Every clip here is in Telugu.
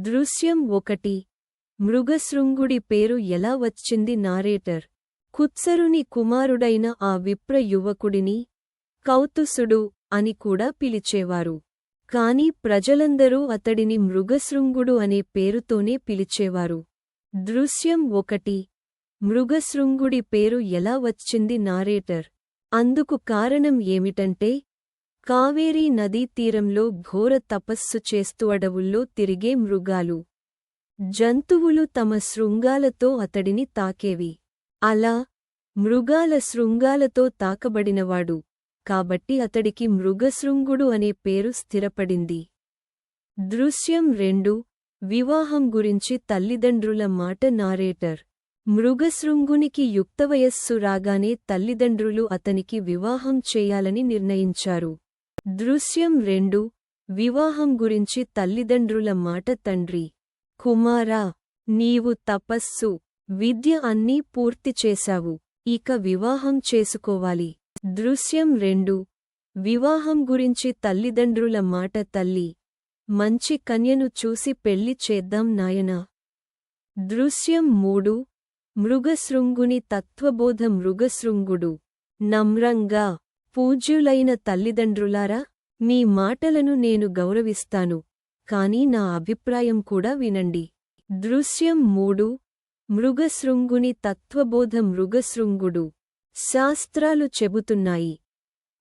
దృశ్యం ఒకటి. మృగశృంగుడి పేరు ఎలా వచ్చింది నారేటర్? కుత్సరుని కుమారుడైన ఆ విప్ర యువకుడిని కౌతుసుడు అని కూడా పిలిచేవారు. కాని ప్రజలందరూ అతడిని మృగశృంగుడు అనే పేరుతోనే పిలిచేవారు. దృశ్యం ఒకటి. మృగశృంగుడి పేరు ఎలా వచ్చింది నారేటర్? అందుకు కారణం ఏమిటంటే కావేరీ నదీ తీరంలో ఘోర తపస్సు చేస్తూ అడవుల్లో తిరిగే మృగాలు. జంతువులు తమ శృంగాలతో అతడిని తాకేవి. అలా మృగాల శృంగాలతో తాకబడినవాడు. కాబట్టి అతడికి మృగశృంగుడు అనే పేరు స్థిరపడింది. దృశ్యం రెండు వివాహం గురించి తల్లిదండ్రుల మాట నారేటర్. మృగశృంగునికి యుక్తవయస్సు రాగానే తల్లిదండ్రులు అతనికి వివాహం చేయాలని నిర్ణయించారు. దృశ్యం రెండు. వివాహం గురించి తల్లిదండ్రుల మాట తండ్రి. కుమారా నీవు తపస్సు విద్య అన్నీ పూర్తి చేశావు. ఇక వివాహం చేసుకోవాలి. దృశ్యం రెండు. వివాహం గురించి తల్లిదండ్రుల మాట తల్లి. మంచి కన్యను చూసి పెళ్ళి చేద్దాం నాయనా. దృశ్యం మూడు. మృగశృంగుని తత్వబోధ మృగశృంగుడు. నమ్రంగా పూజ్యులైన తల్లిదండ్రులారా మీ మాటలను నేను గౌరవిస్తాను కాని నా అభిప్రాయం కూడా వినండి. దృశ్యం మూడు మృగశృంగుని తత్వబోధ మృగశృంగుడు. శాస్త్రాలు చెబుతున్నాయి.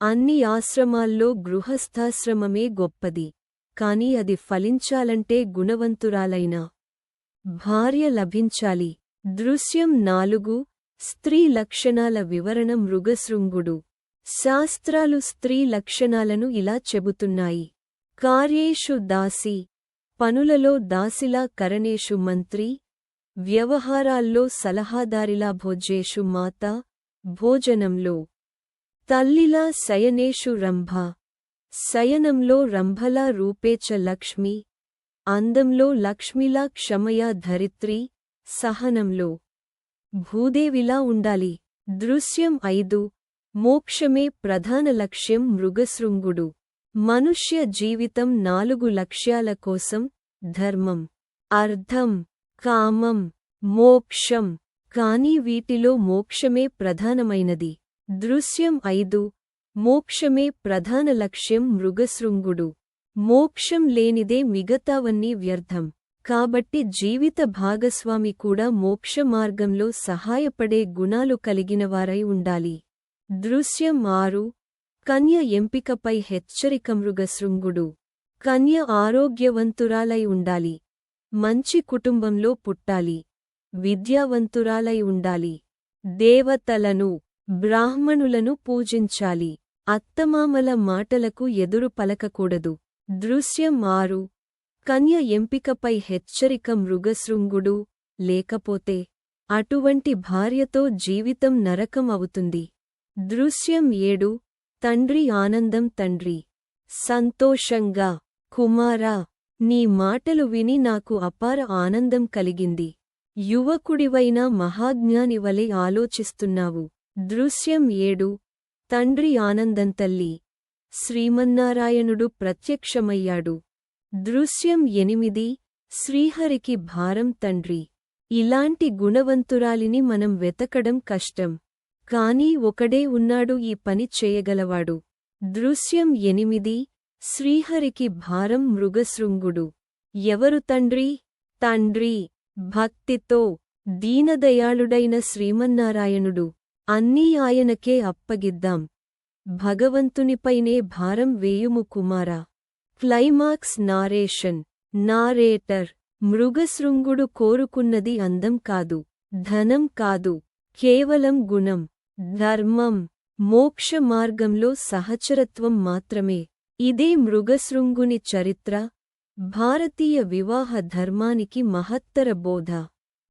అన్ని ఆశ్రమాల్లో గృహస్థాశ్రమమే గొప్పది కాని అది ఫలించాలంటే గుణవంతురాలైన భార్య లభించాలి. దృశ్యం నాలుగు స్త్రీ లక్షణాల వివరణ మృగశృంగుడు. శాస్త్రాలు స్త్రీ లక్షణాలను ఇలా చెబుతున్నాయి. కార్యేషు దాసి పనులలో దాసిలా కరణేషు మంత్రి వ్యవహారాల్లో సలహాదారిలా భోజ్యేషు మాత భోజనంలో తల్లిలా శయనేషు రంభ శయనంలో రంభలా రూపేచ లక్ష్మి అందంలో లక్ష్మిలా క్షమయా ధరిత్రి సహనంలో భూదేవిలా ఉండాలి. దృశ్యం ఐదు మోక్షమే ప్రధాన లక్ష్యం మృగశృంగుడు. మనుష్య జీవితం నాలుగు లక్ష్యాల కోసం ధర్మం అర్థం కామం మోక్షం. కానీ వీటిలో మోక్షమే ప్రధానమైనది. దృశ్యం ఐదు మోక్షమే ప్రధాన లక్ష్యం మృగశృంగుడు. మోక్షం లేనిదే మిగతావన్నీ వ్యర్థం. కాబట్టి జీవిత భాగస్వామి కూడా మోక్ష మార్గంలో సహాయపడే గుణాలు కలిగినవారై ఉండాలి. దృశ్యం ఆరు కన్య ఎంపికపై హెచ్చరిక మృగశృంగుడు కన్య ఆరోగ్యవంతురాలై ఉండాలి మంచి కుటుంబంలో పుట్టాలి విద్యావంతురాలై ఉండాలి దేవతలను బ్రాహ్మణులను పూజించాలి అత్తమామల మాటలకు ఎదురు పలకకూడదు దృశ్యం ఆరు కన్య ఎంపికపై హెచ్చరిక మృగశృంగుడు లేకపోతే అటువంటి భార్యతో జీవితం నరకం అవుతుంది దృశ్యం ఏడు. తండ్రి ఆనందం తండ్రి. సంతోషంగా కుమారా నీ మాటలు విని నాకు అపార ఆనందం కలిగింది. యువకుడివైన మహాజ్ఞానివలే ఆలోచిస్తున్నావు. దృశ్యం ఏడు. తండ్రి ఆనందం తల్లి. శ్రీమన్నారాయణుడు ప్రత్యక్షమయ్యాడు. దృశ్యం ఎనిమిది. శ్రీహరికి భారం తండ్రి. ఇలాంటి గుణవంతురాలిని మనం వెతకడం కష్టం. కానీ ఒకడే ఉన్నాడు ఈ పని చేయగలవాడు. దృశ్యం ఎనిమిది. శ్రీహరికి భారం మృగశృంగుడు. ఎవరు తండ్రి? తండ్రి. భక్తితో దీనదయాళుడైన శ్రీమన్నారాయణుడు. అన్నీ ఆయనకే అప్పగిద్దాం. భగవంతునిపైనే భారం వేయుము కుమారా. Climax narration. నారేటర్. మృగశృంగుడు కోరుకున్నది అందం కాదు. ధనం కాదు. కేవలం గుణం. ధర్మం మోక్ష మార్గంలో సహచరత్వం మాత్రమే. ఇదే మృగశృంగుని చరిత్ర భారతీయ వివాహ ధర్మానికి మహత్తర బోధ.